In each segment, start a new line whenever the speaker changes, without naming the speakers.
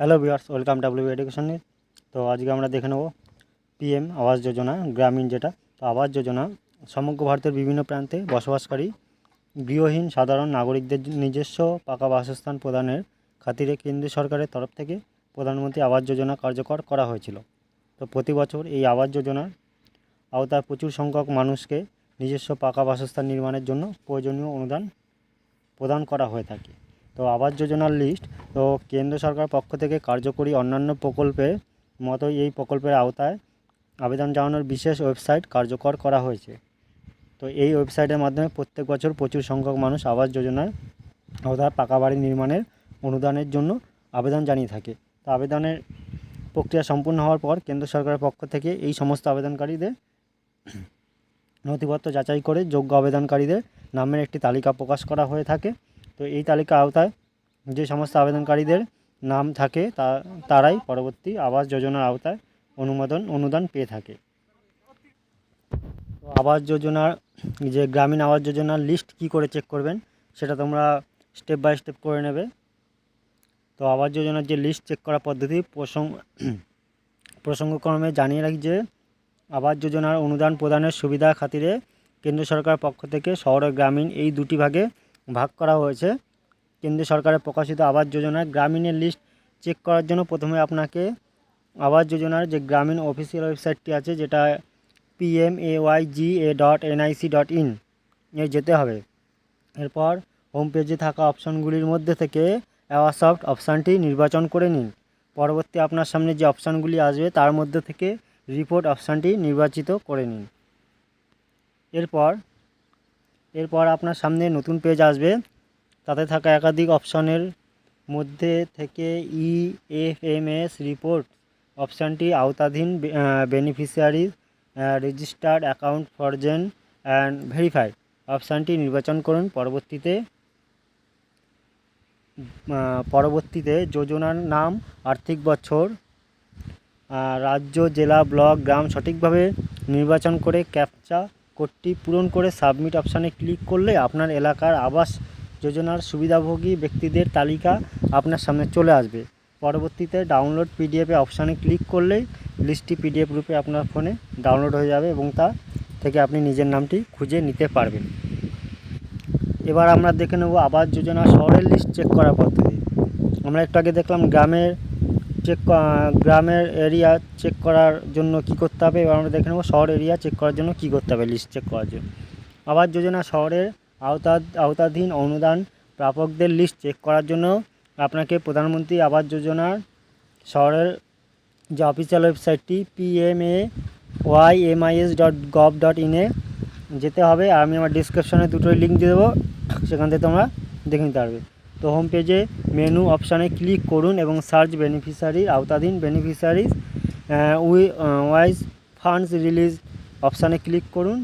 Hello viewers welcome W এডুকেশনে তো আজকে আমরা দেখে নেব পিএম আবাস যোজনা, গ্রামীণ যেটা। তো আবাস যোজনা, সমগ্র ভারতের বিভিন্ন প্রান্তে বসবাসকারী, গৃহহীন, সাধারণ নাগরিকদের নিজস্ব পাকা বাসস্থান প্রদানের খাতিরে কেন্দ্রীয় সরকারের তরফ থেকে প্রধানমন্ত্রী আবাস যোজনা কার্যকর করা হয়েছিল। তো প্রতি বছর এই আবাস যোজনার আওতায় প্রচুর সংখ্যক মানুষকে নিজস্ব পাকা বাসস্থান নির্মাণের জন্য প্রয়োজনীয় অনুদান প্রদান করা হয়ে থাকে। তো আবাস যোজনার লিস্ট তো কেন্দ্র সরকার পক্ষ থেকে কার্যকরী অন্যান্য প্রকল্পের মতোই এই প্রকল্পের আওতায় আবেদন জানানোর বিশেষ ওয়েবসাইট কার্যকর করা হয়েছে। তো এই ওয়েবসাইটের মাধ্যমে প্রত্যেক বছর প্রচুর সংখ্যক মানুষ আবাস যোজনার আওতায় পাকা বাড়ি নির্মাণের অনুদানের জন্য আবেদন জানিয়ে থাকে। তো আবেদনের প্রক্রিয়া সম্পূর্ণ হওয়ার পর কেন্দ্র সরকারের পক্ষ থেকে এই সমস্ত আবেদনকারীদের নথিপত্র যাচাই করে যোগ্য আবেদনকারীদের নামের একটি তালিকা প্রকাশ করা হয়ে থাকে। তো এই তালিকা আওতায় যে সমস্ত আবেদনকারীদের নাম থাকে তা, তারাই পরবর্তী আবাস যোজনার আওতায় অনুমোদন, অনুদান পেয়ে থাকে। তো আবাস যোজনার যে গ্রামীণ আবাস যোজনার লিস্ট কি করে চেক করবেন সেটা তোমরা স্টেপ বাই স্টেপ করে নেবে। তো আবাস যোজনার যে লিস্ট চেক করার পদ্ধতি প্রসঙ্গ প্রসঙ্গক্রমে জানিয়ে রাখি যে আবাস যোজনার অনুদান প্রদানের সুবিধা খাতিরে কেন্দ্র সরকার পক্ষ থেকে শহর ও গ্রামীণ এই দুটি ভাগে ভাগ করা হয়েছে। কেন্দ্র সরকারের প্রকাশিত আবাস যোজনার গ্রামীণের লিস্ট চেক করার জন্য প্রথমে আপনাকে আবাস যোজনার যে গ্রামীণ অফিসিয়াল ওয়েবসাইটটি আছে, যেটা PM A Y G A dot NIC dot in এ যেতে হবে। এরপর হোম পেজে থাকা অপশানগুলির মধ্যে থেকে অ্যাওয়াসফট অপশানটি নির্বাচন করে নিন। পরবর্তী আপনার সামনে যে অপশানগুলি আসবে, তার মধ্যে থেকে রিপোর্ট অপশানটি নির্বাচিত করে নিন। এরপর এরপর আপনার সামনে নতুন পেজ আসবে। তাতে থাকা একাধিক অপশনের মধ্যে থেকে E F M S report অপশানটি আওতাধীন beneficiaries registered account frozen and verify অপশানটি নির্বাচন করুন। পরবর্তীতে পরবর্তীতে যোজনার নাম, আর্থিক বছর রাজ্য, জেলা, ব্লক, গ্রাম সঠিকভাবে নির্বাচন করে ক্যাপচা কোডটি পূরণ করে সাবমিট অপশানে ক্লিক করলে আপনার এলাকার আবাস যোজনার সুবিধাভোগী ব্যক্তিদের তালিকা আপনার সামনে চলে আসবে। পরবর্তীতে ডাউনলোড পিডিএফে অপশানে ক্লিক করলেই লিস্টটি পিডিএফ রূপে আপনার ফোনে ডাউনলোড হয়ে যাবে এবং তা থেকে আপনি নিজের নামটি খুঁজে নিতে পারবেন। এবার আমরা দেখে নেব আবাস যোজনা শহরের লিস্ট চেক করার পদ্ধতি। আমরা একটু আগে দেখলাম গ্রামের চেক গ্রামের এরিয়া চেক করার জন্য কি করতে হবে? এবার আমরা দেখে নেব শহর এরিয়া চেক করার জন্য কি করতে হবে লিস্ট চেক করার জন্য। আবাস যোজনা শহরের আওতা আওতাধীন অনুদান প্রাপকদের লিস্ট চেক করার জন্য আপনাকে প্রধানমন্ত্রী আবাস যোজনার শহরের যে অফিসিয়াল ওয়েবসাইটটি PMA Y MIS dot gov dot ইনে যেতে হবে। আমি আমার ডিসক্রিপশনে দুটোই লিঙ্ক দিয়ে দেবো, সেখান থেকে তোমরা দেখে নিতে পারবে। তো হোম পেজে মেনু অপশানে ক্লিক করুন এবং সার্চ বেনিফিশিয়ারি আওতাধীন বেনিফিশিয়ারিজ উই ওয়াইজ ফান্ডস রিলিজ অপশানে ক্লিক করুন।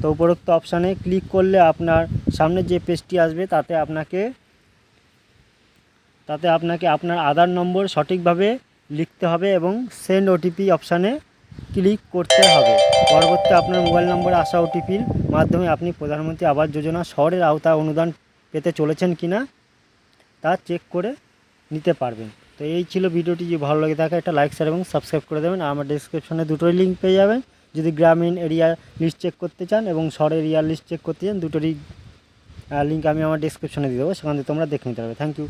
তো উপরোক্ত অপশানে ক্লিক করলে আপনার সামনে যে পেজটি আসবে তাতে আপনাকে তাতে আপনাকে আপনার আধার নম্বর সঠিকভাবে লিখতে হবে এবং সেন্ড ওটিপি অপশানে ক্লিক করতে হবে। পরবর্তী আপনার মোবাইল নম্বরে আসা ওটিপির মাধ্যমে আপনি প্রধানমন্ত্রী আবাস যোজনা শহরের আওতা অনুদান পেতে চলেছেন কি না, তা চেক করে নিতে পারবেন। তো এই ছিল ভিডিওটি, যদি ভালো লাগে থাকে একটা লাইক শেয়ার এবং সাবস্ক্রাইব করে দেবেন। আমার ডিসক্রিপশনে দুটোই লিঙ্ক পেয়ে যাবেন। যদি গ্রামীণ এরিয়া লিস্ট চেক করতে চান এবং শহর এরিয়া লিস্ট চেক করতে চান, দুটোরই লিঙ্ক আমি আমার ডিসক্রিপশনে দিয়ে দেবো। সেখান থেকে তোমরা দেখে নিতে পারবে। Thank you